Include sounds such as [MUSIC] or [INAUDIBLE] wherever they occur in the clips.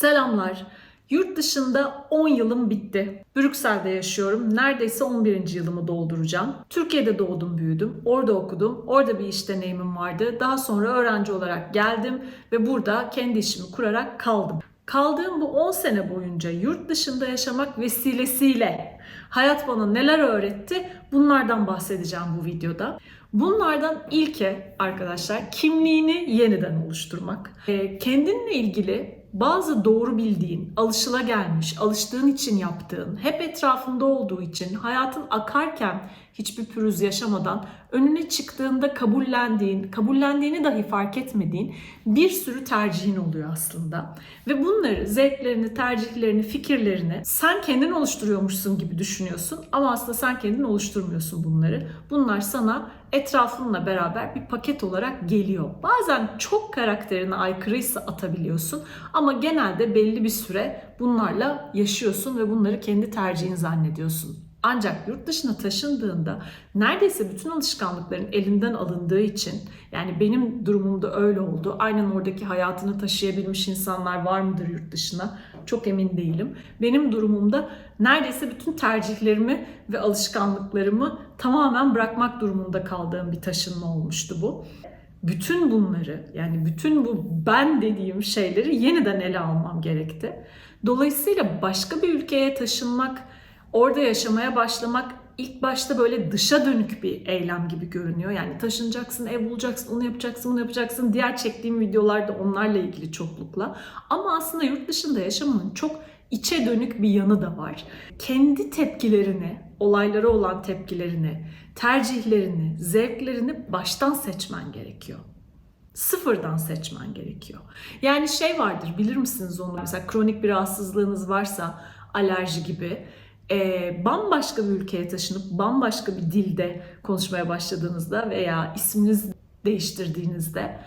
Selamlar. Yurt dışında 10 yılım bitti. Brüksel'de yaşıyorum. Neredeyse 11. yılımı dolduracağım. Türkiye'de doğdum, büyüdüm. Orada okudum. Orada bir iş deneyimim vardı. Daha sonra öğrenci olarak geldim ve burada kendi işimi kurarak kaldım. Kaldığım bu 10 sene boyunca yurt dışında yaşamak vesilesiyle hayat bana neler öğretti bunlardan bahsedeceğim bu videoda. Bunlardan ilki arkadaşlar kimliğini yeniden oluşturmak. Ee, kendinle ilgili bazı doğru bildiğin, alışılagelmiş, alıştığın için yaptığın, hep etrafında olduğu için hayatın akarken hiçbir pürüz yaşamadan önüne çıktığında kabullendiğin, kabullendiğini dahi fark etmediğin bir sürü tercihin oluyor aslında. Ve bunları, zevklerini, tercihlerini, fikirlerini sen kendin oluşturuyormuşsun gibi düşünüyorsun ama aslında sen kendin oluşturmuyorsun bunları. Bunlar sana etrafınla beraber bir paket olarak geliyor. Bazen çok karakterine aykırıysa atabiliyorsun ama genelde belli bir süre bunlarla yaşıyorsun ve bunları kendi tercihin zannediyorsun. Ancak yurt dışına taşındığında neredeyse bütün alışkanlıkların elinden alındığı için yani benim durumumda öyle oldu. Aynen oradaki hayatını taşıyabilmiş insanlar var mıdır yurt dışına? Çok emin değilim. Benim durumumda neredeyse bütün tercihlerimi ve alışkanlıklarımı tamamen bırakmak durumunda kaldığım bir taşınma olmuştu bu bütün bunları yani bütün bu ben dediğim şeyleri yeniden ele almam gerekti. Dolayısıyla başka bir ülkeye taşınmak, orada yaşamaya başlamak ilk başta böyle dışa dönük bir eylem gibi görünüyor. Yani taşınacaksın, ev bulacaksın, onu yapacaksın, bunu yapacaksın. Diğer çektiğim videolarda onlarla ilgili çoklukla. Ama aslında yurt dışında yaşamanın çok içe dönük bir yanı da var. Kendi tepkilerini, olaylara olan tepkilerini, tercihlerini, zevklerini baştan seçmen gerekiyor. Sıfırdan seçmen gerekiyor. Yani şey vardır bilir misiniz onu? Mesela kronik bir rahatsızlığınız varsa alerji gibi e, bambaşka bir ülkeye taşınıp bambaşka bir dilde konuşmaya başladığınızda veya isminiz değiştirdiğinizde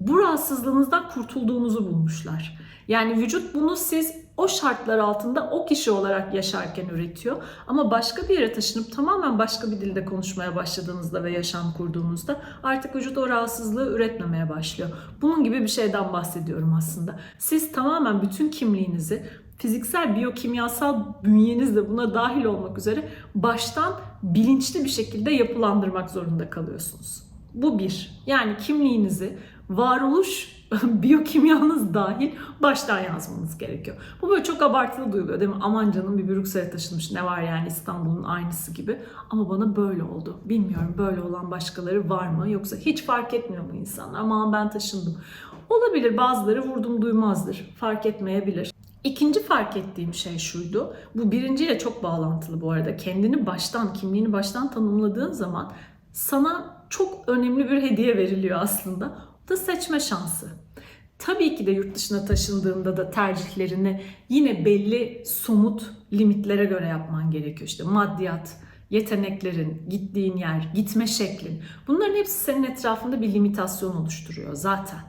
bu rahatsızlığınızdan kurtulduğunuzu bulmuşlar. Yani vücut bunu siz o şartlar altında o kişi olarak yaşarken üretiyor. Ama başka bir yere taşınıp tamamen başka bir dilde konuşmaya başladığınızda ve yaşam kurduğunuzda artık vücut o rahatsızlığı üretmemeye başlıyor. Bunun gibi bir şeyden bahsediyorum aslında. Siz tamamen bütün kimliğinizi fiziksel, biyokimyasal bünyeniz de buna dahil olmak üzere baştan bilinçli bir şekilde yapılandırmak zorunda kalıyorsunuz. Bu bir. Yani kimliğinizi varoluş [LAUGHS] biyokimyanız dahil baştan yazmanız gerekiyor. Bu böyle çok abartılı duyuluyor değil mi? Aman canım bir Brüksel'e taşınmış ne var yani İstanbul'un aynısı gibi. Ama bana böyle oldu. Bilmiyorum böyle olan başkaları var mı? Yoksa hiç fark etmiyor mu insanlar? Aman ben taşındım. Olabilir bazıları vurdum duymazdır. Fark etmeyebilir. İkinci fark ettiğim şey şuydu. Bu birinciyle çok bağlantılı bu arada. Kendini baştan, kimliğini baştan tanımladığın zaman sana çok önemli bir hediye veriliyor aslında. O da seçme şansı. Tabii ki de yurt dışına taşındığında da tercihlerini yine belli somut limitlere göre yapman gerekiyor. İşte maddiyat, yeteneklerin, gittiğin yer, gitme şeklin. Bunların hepsi senin etrafında bir limitasyon oluşturuyor zaten.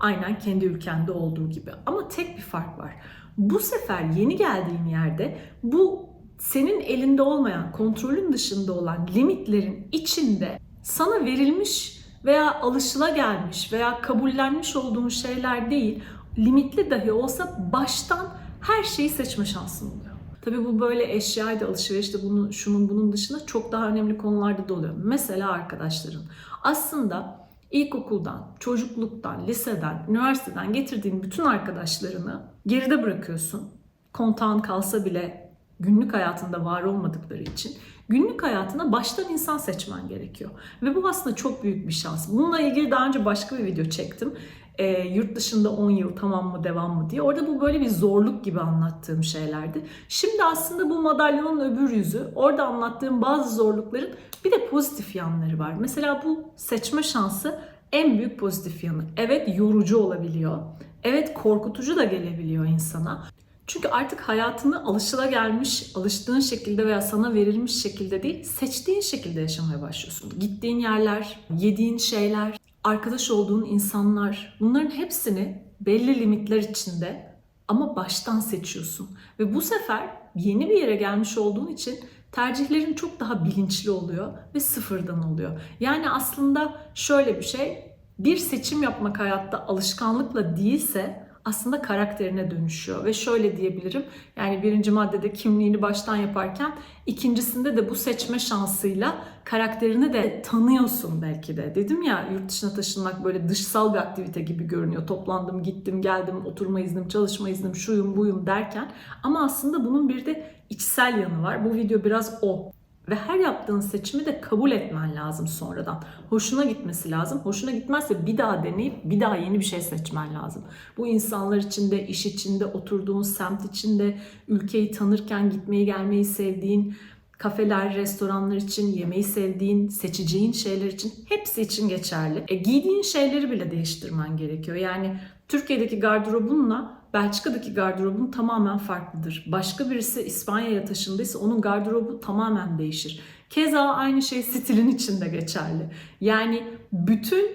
Aynen kendi ülkende olduğu gibi. Ama tek bir fark var. Bu sefer yeni geldiğin yerde bu senin elinde olmayan, kontrolün dışında olan limitlerin içinde sana verilmiş veya alışıla gelmiş veya kabullenmiş olduğun şeyler değil, limitli dahi olsa baştan her şeyi seçme şansın oluyor. Tabii bu böyle eşyaydı, alışverişte bunun, şunun bunun dışında çok daha önemli konularda da oluyor. Mesela arkadaşların. Aslında ilkokuldan, çocukluktan, liseden, üniversiteden getirdiğin bütün arkadaşlarını geride bırakıyorsun. Kontağın kalsa bile günlük hayatında var olmadıkları için günlük hayatına baştan insan seçmen gerekiyor. Ve bu aslında çok büyük bir şans. Bununla ilgili daha önce başka bir video çektim. E, yurt dışında 10 yıl tamam mı devam mı diye. Orada bu böyle bir zorluk gibi anlattığım şeylerdi. Şimdi aslında bu madalyonun öbür yüzü. Orada anlattığım bazı zorlukların bir de pozitif yanları var. Mesela bu seçme şansı en büyük pozitif yanı. Evet yorucu olabiliyor. Evet korkutucu da gelebiliyor insana. Çünkü artık hayatını alışılagelmiş, alıştığın şekilde veya sana verilmiş şekilde değil, seçtiğin şekilde yaşamaya başlıyorsun. Gittiğin yerler, yediğin şeyler, arkadaş olduğun insanlar, bunların hepsini belli limitler içinde ama baştan seçiyorsun. Ve bu sefer yeni bir yere gelmiş olduğun için tercihlerin çok daha bilinçli oluyor ve sıfırdan oluyor. Yani aslında şöyle bir şey, bir seçim yapmak hayatta alışkanlıkla değilse aslında karakterine dönüşüyor. Ve şöyle diyebilirim yani birinci maddede kimliğini baştan yaparken ikincisinde de bu seçme şansıyla karakterini de tanıyorsun belki de. Dedim ya yurt dışına taşınmak böyle dışsal bir aktivite gibi görünüyor. Toplandım, gittim, geldim, oturma iznim, çalışma iznim, şuyum, buyum derken. Ama aslında bunun bir de içsel yanı var. Bu video biraz o. Ve her yaptığın seçimi de kabul etmen lazım sonradan. Hoşuna gitmesi lazım. Hoşuna gitmezse bir daha deneyip bir daha yeni bir şey seçmen lazım. Bu insanlar içinde, iş içinde, oturduğun semt içinde, ülkeyi tanırken gitmeyi gelmeyi sevdiğin, kafeler, restoranlar için yemeği sevdiğin, seçeceğin şeyler için hepsi için geçerli. E, giydiğin şeyleri bile değiştirmen gerekiyor. Yani Türkiye'deki gardırobunla Belçika'daki gardırobun tamamen farklıdır. Başka birisi İspanya'ya taşındıysa onun gardırobu tamamen değişir. Keza aynı şey stilin içinde geçerli. Yani bütün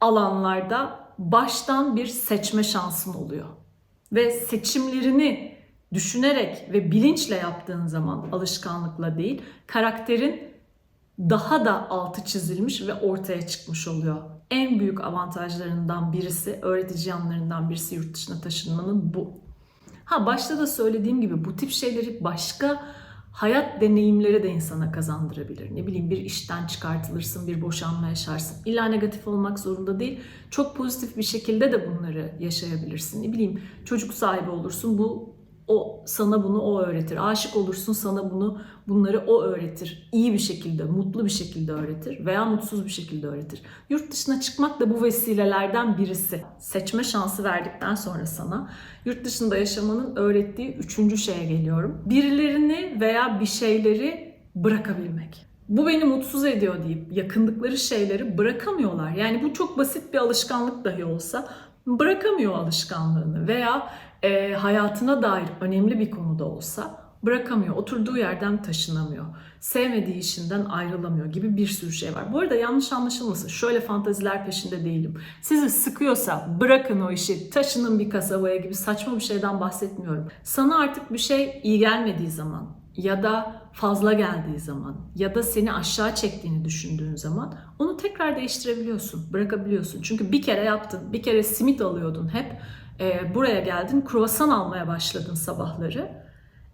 alanlarda baştan bir seçme şansın oluyor. Ve seçimlerini düşünerek ve bilinçle yaptığın zaman alışkanlıkla değil, karakterin daha da altı çizilmiş ve ortaya çıkmış oluyor. En büyük avantajlarından birisi, öğretici yanlarından birisi yurt dışına taşınmanın bu. Ha başta da söylediğim gibi bu tip şeyleri başka hayat deneyimleri de insana kazandırabilir. Ne bileyim bir işten çıkartılırsın, bir boşanma yaşarsın. İlla negatif olmak zorunda değil. Çok pozitif bir şekilde de bunları yaşayabilirsin. Ne bileyim çocuk sahibi olursun. Bu o sana bunu o öğretir. Aşık olursun sana bunu bunları o öğretir. İyi bir şekilde, mutlu bir şekilde öğretir veya mutsuz bir şekilde öğretir. Yurt dışına çıkmak da bu vesilelerden birisi. Seçme şansı verdikten sonra sana yurt dışında yaşamanın öğrettiği üçüncü şeye geliyorum. Birilerini veya bir şeyleri bırakabilmek. Bu beni mutsuz ediyor deyip yakındıkları şeyleri bırakamıyorlar. Yani bu çok basit bir alışkanlık dahi olsa bırakamıyor alışkanlığını veya e, hayatına dair önemli bir konuda olsa bırakamıyor. Oturduğu yerden taşınamıyor. Sevmediği işinden ayrılamıyor gibi bir sürü şey var. Bu arada yanlış anlaşılmasın. Şöyle fantaziler peşinde değilim. Sizi sıkıyorsa bırakın o işi. Taşının bir kasabaya gibi saçma bir şeyden bahsetmiyorum. Sana artık bir şey iyi gelmediği zaman ya da fazla geldiği zaman ya da seni aşağı çektiğini düşündüğün zaman onu tekrar değiştirebiliyorsun, bırakabiliyorsun. Çünkü bir kere yaptın, bir kere simit alıyordun hep. E, buraya geldin, kruvasan almaya başladın sabahları.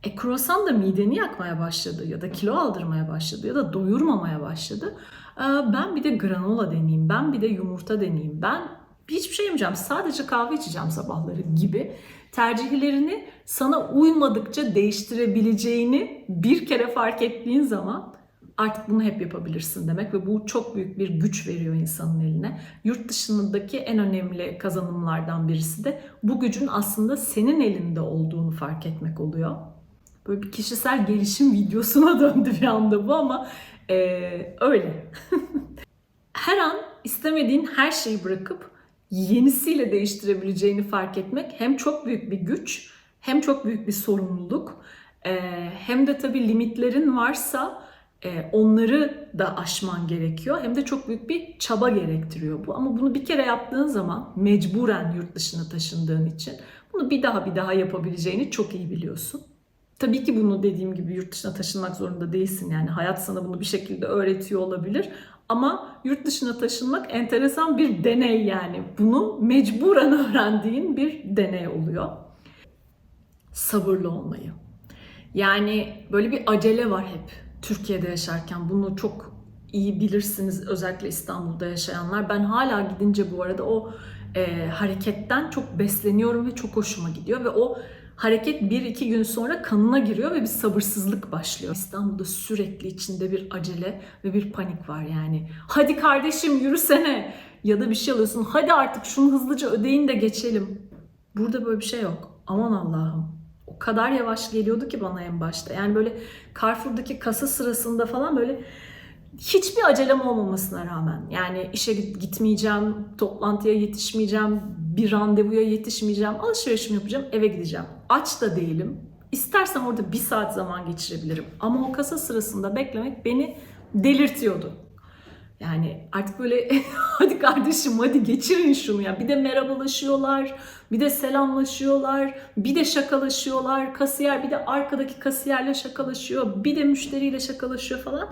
E kruvasan da mideni yakmaya başladı ya da kilo aldırmaya başladı ya da doyurmamaya başladı. E, ben bir de granola deneyeyim, ben bir de yumurta deneyeyim, ben hiçbir şey yemeyeceğim, sadece kahve içeceğim sabahları gibi tercihlerini sana uymadıkça değiştirebileceğini bir kere fark ettiğin zaman artık bunu hep yapabilirsin demek ve bu çok büyük bir güç veriyor insanın eline. Yurt dışındaki en önemli kazanımlardan birisi de bu gücün aslında senin elinde olduğunu fark etmek oluyor. Böyle bir kişisel gelişim videosuna [LAUGHS] döndü bir anda bu ama ee, öyle. [LAUGHS] her an istemediğin her şeyi bırakıp yenisiyle değiştirebileceğini fark etmek hem çok büyük bir güç hem çok büyük bir sorumluluk hem de tabii limitlerin varsa onları da aşman gerekiyor hem de çok büyük bir çaba gerektiriyor bu ama bunu bir kere yaptığın zaman mecburen yurt dışına taşındığın için bunu bir daha bir daha yapabileceğini çok iyi biliyorsun. Tabii ki bunu dediğim gibi yurt dışına taşınmak zorunda değilsin. Yani hayat sana bunu bir şekilde öğretiyor olabilir. Ama yurt dışına taşınmak enteresan bir deney yani. Bunu mecburen [LAUGHS] öğrendiğin bir deney oluyor. Sabırlı olmayı. Yani böyle bir acele var hep Türkiye'de yaşarken. Bunu çok iyi bilirsiniz özellikle İstanbul'da yaşayanlar. Ben hala gidince bu arada o e, hareketten çok besleniyorum ve çok hoşuma gidiyor ve o hareket bir iki gün sonra kanına giriyor ve bir sabırsızlık başlıyor. İstanbul'da sürekli içinde bir acele ve bir panik var yani. Hadi kardeşim yürüsene ya da bir şey alıyorsun. Hadi artık şunu hızlıca ödeyin de geçelim. Burada böyle bir şey yok. Aman Allah'ım. Kadar yavaş geliyordu ki bana en başta. Yani böyle Carrefour'daki kasa sırasında falan böyle hiçbir acelem olmamasına rağmen yani işe gitmeyeceğim, toplantıya yetişmeyeceğim, bir randevuya yetişmeyeceğim, alışverişimi yapacağım, eve gideceğim. Aç da değilim. İstersem orada bir saat zaman geçirebilirim. Ama o kasa sırasında beklemek beni delirtiyordu. Yani artık böyle [LAUGHS] hadi kardeşim hadi geçirin şunu ya. Bir de merhabalaşıyorlar, bir de selamlaşıyorlar, bir de şakalaşıyorlar. Kasiyer bir de arkadaki kasiyerle şakalaşıyor, bir de müşteriyle şakalaşıyor falan.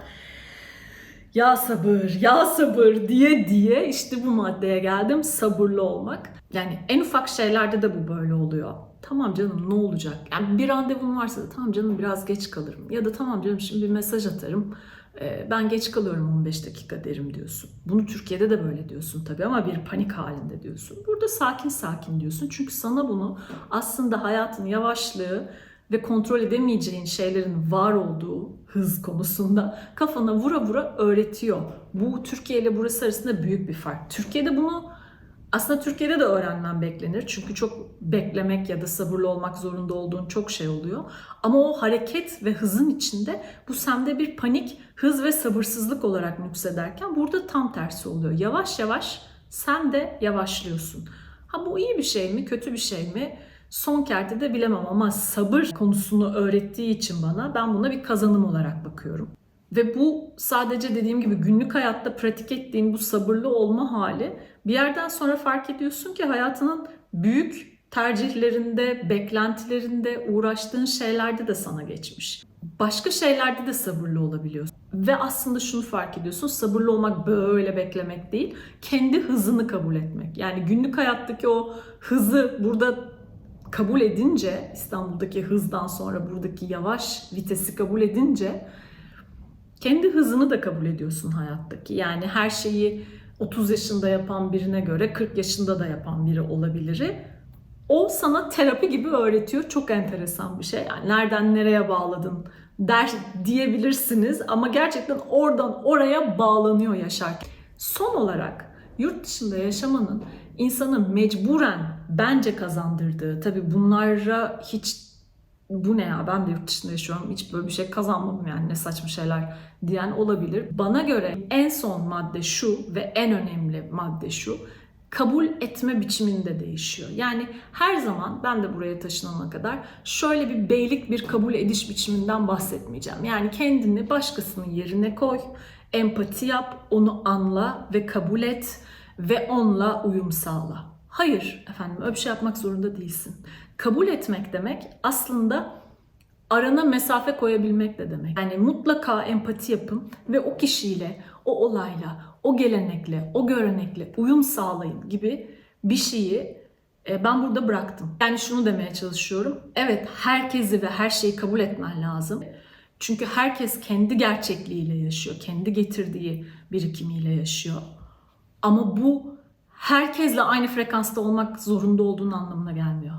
Ya sabır, ya sabır diye diye işte bu maddeye geldim. Sabırlı olmak. Yani en ufak şeylerde de bu böyle oluyor. Tamam canım ne olacak? Yani bir randevum varsa da tamam canım biraz geç kalırım. Ya da tamam canım şimdi bir mesaj atarım. Ee, ben geç kalıyorum 15 dakika derim diyorsun. Bunu Türkiye'de de böyle diyorsun tabii ama bir panik halinde diyorsun. Burada sakin sakin diyorsun. Çünkü sana bunu aslında hayatın yavaşlığı ve kontrol edemeyeceğin şeylerin var olduğu hız konusunda kafana vura vura öğretiyor. Bu Türkiye ile burası arasında büyük bir fark. Türkiye'de bunu aslında Türkiye'de de öğrenmen beklenir. Çünkü çok beklemek ya da sabırlı olmak zorunda olduğun çok şey oluyor. Ama o hareket ve hızın içinde bu sende bir panik, hız ve sabırsızlık olarak nüksederken burada tam tersi oluyor. Yavaş yavaş sen de yavaşlıyorsun. Ha bu iyi bir şey mi, kötü bir şey mi? Son kertede bilemem ama sabır konusunu öğrettiği için bana ben buna bir kazanım olarak bakıyorum. Ve bu sadece dediğim gibi günlük hayatta pratik ettiğin bu sabırlı olma hali bir yerden sonra fark ediyorsun ki hayatının büyük tercihlerinde, beklentilerinde, uğraştığın şeylerde de sana geçmiş. Başka şeylerde de sabırlı olabiliyorsun. Ve aslında şunu fark ediyorsun, sabırlı olmak böyle beklemek değil, kendi hızını kabul etmek. Yani günlük hayattaki o hızı burada kabul edince, İstanbul'daki hızdan sonra buradaki yavaş vitesi kabul edince kendi hızını da kabul ediyorsun hayattaki. Yani her şeyi 30 yaşında yapan birine göre 40 yaşında da yapan biri olabilir. O sana terapi gibi öğretiyor. Çok enteresan bir şey. Yani nereden nereye bağladın der diyebilirsiniz ama gerçekten oradan oraya bağlanıyor yaşarken. Son olarak yurt dışında yaşamanın insanı mecburen bence kazandırdığı, tabii bunlara hiç bu ne ya ben de yurt dışında yaşıyorum hiç böyle bir şey kazanmadım yani ne saçma şeyler diyen olabilir. Bana göre en son madde şu ve en önemli madde şu kabul etme biçiminde değişiyor. Yani her zaman ben de buraya taşınana kadar şöyle bir beylik bir kabul ediş biçiminden bahsetmeyeceğim. Yani kendini başkasının yerine koy, empati yap, onu anla ve kabul et ve onunla uyum sağla. Hayır efendim öyle bir şey yapmak zorunda değilsin. Kabul etmek demek aslında arana mesafe koyabilmek de demek. Yani mutlaka empati yapın ve o kişiyle, o olayla, o gelenekle, o görenekle uyum sağlayın gibi bir şeyi e, ben burada bıraktım. Yani şunu demeye çalışıyorum. Evet herkesi ve her şeyi kabul etmen lazım. Çünkü herkes kendi gerçekliğiyle yaşıyor, kendi getirdiği birikimiyle yaşıyor. Ama bu herkesle aynı frekansta olmak zorunda olduğunu anlamına gelmiyor.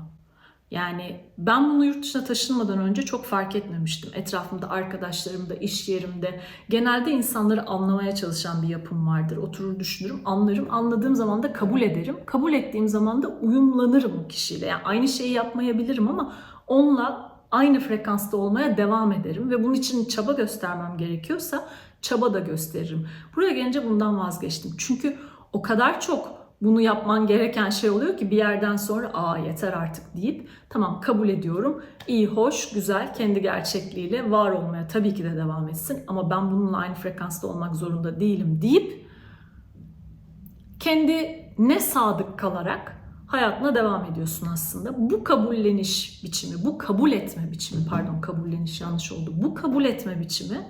Yani ben bunu yurt dışına taşınmadan önce çok fark etmemiştim. Etrafımda, arkadaşlarımda, iş yerimde genelde insanları anlamaya çalışan bir yapım vardır. Oturur düşünürüm, anlarım. Anladığım zaman da kabul ederim. Kabul ettiğim zaman da uyumlanırım o kişiyle. Yani aynı şeyi yapmayabilirim ama onunla aynı frekansta olmaya devam ederim ve bunun için çaba göstermem gerekiyorsa çaba da gösteririm. Buraya gelince bundan vazgeçtim. Çünkü o kadar çok bunu yapman gereken şey oluyor ki bir yerden sonra aa yeter artık deyip tamam kabul ediyorum. İyi, hoş, güzel, kendi gerçekliğiyle var olmaya tabii ki de devam etsin ama ben bununla aynı frekansta olmak zorunda değilim deyip kendi ne sadık kalarak hayatına devam ediyorsun aslında. Bu kabulleniş biçimi, bu kabul etme biçimi, pardon kabulleniş yanlış oldu. Bu kabul etme biçimi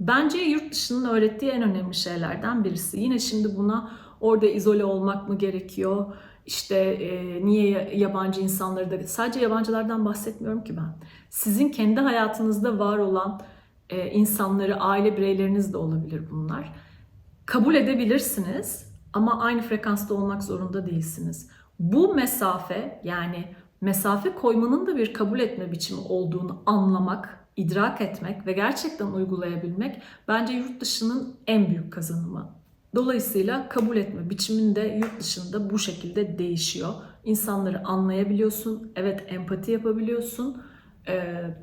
bence yurt dışının öğrettiği en önemli şeylerden birisi. Yine şimdi buna orada izole olmak mı gerekiyor? İşte e, niye yabancı insanları da sadece yabancılardan bahsetmiyorum ki ben. Sizin kendi hayatınızda var olan e, insanları, aile bireyleriniz de olabilir bunlar. Kabul edebilirsiniz ama aynı frekansta olmak zorunda değilsiniz. Bu mesafe yani mesafe koymanın da bir kabul etme biçimi olduğunu anlamak, idrak etmek ve gerçekten uygulayabilmek bence yurt dışının en büyük kazanımı. Dolayısıyla kabul etme biçiminde yurt dışında bu şekilde değişiyor. İnsanları anlayabiliyorsun, evet empati yapabiliyorsun. Ee,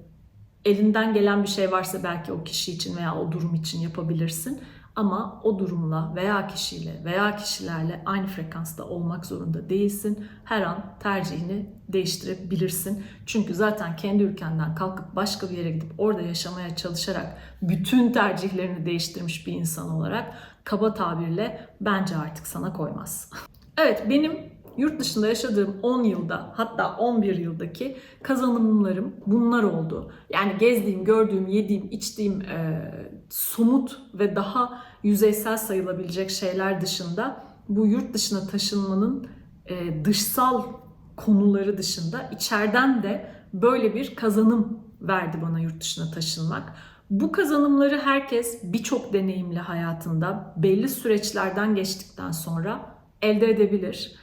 elinden gelen bir şey varsa belki o kişi için veya o durum için yapabilirsin. Ama o durumla veya kişiyle veya kişilerle aynı frekansta olmak zorunda değilsin. Her an tercihini değiştirebilirsin. Çünkü zaten kendi ülkenden kalkıp başka bir yere gidip orada yaşamaya çalışarak bütün tercihlerini değiştirmiş bir insan olarak kaba tabirle bence artık sana koymaz. [LAUGHS] evet benim yurt dışında yaşadığım 10 yılda hatta 11 yıldaki kazanımlarım bunlar oldu. Yani gezdiğim, gördüğüm, yediğim, içtiğim e, somut ve daha yüzeysel sayılabilecek şeyler dışında bu yurt dışına taşınmanın e, dışsal konuları dışında içeriden de böyle bir kazanım verdi bana yurt dışına taşınmak. Bu kazanımları herkes birçok deneyimli hayatında belli süreçlerden geçtikten sonra elde edebilir.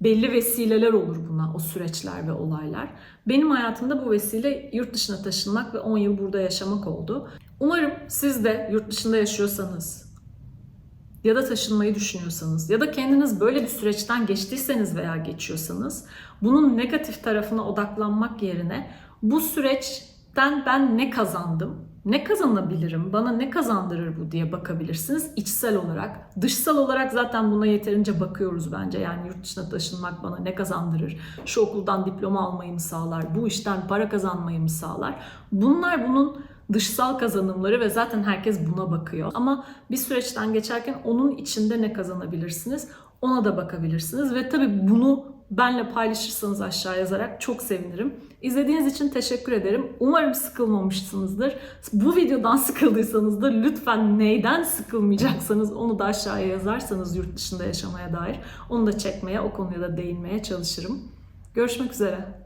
Belli vesileler olur buna o süreçler ve olaylar. Benim hayatımda bu vesile yurt dışına taşınmak ve 10 yıl burada yaşamak oldu. Umarım siz de yurt dışında yaşıyorsanız ya da taşınmayı düşünüyorsanız ya da kendiniz böyle bir süreçten geçtiyseniz veya geçiyorsanız bunun negatif tarafına odaklanmak yerine bu süreçten ben ne kazandım? Ne kazanabilirim? Bana ne kazandırır bu diye bakabilirsiniz içsel olarak. Dışsal olarak zaten buna yeterince bakıyoruz bence. Yani yurt dışına taşınmak bana ne kazandırır? Şu okuldan diploma almayı mı sağlar? Bu işten para kazanmayı mı sağlar? Bunlar bunun dışsal kazanımları ve zaten herkes buna bakıyor. Ama bir süreçten geçerken onun içinde ne kazanabilirsiniz? Ona da bakabilirsiniz ve tabii bunu benle paylaşırsanız aşağı yazarak çok sevinirim. İzlediğiniz için teşekkür ederim. Umarım sıkılmamışsınızdır. Bu videodan [LAUGHS] sıkıldıysanız da lütfen neyden sıkılmayacaksanız onu da aşağıya yazarsanız yurt dışında yaşamaya dair onu da çekmeye, o konuya da değinmeye çalışırım. Görüşmek üzere.